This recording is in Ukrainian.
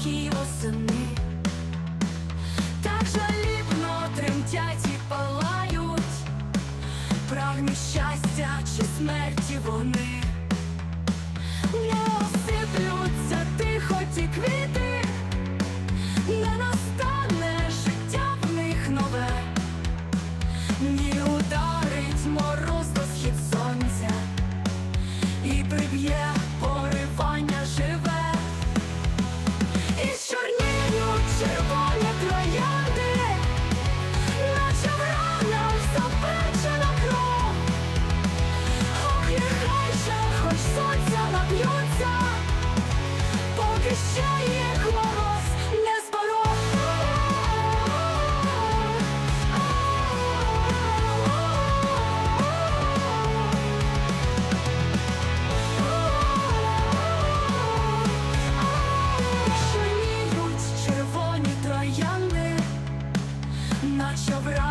спокій восени, так жалібно тремтять і палають, прагнуть щастя чи смерті вони. захищає голос незборотно. Шаніють червоні троянди, наче враг.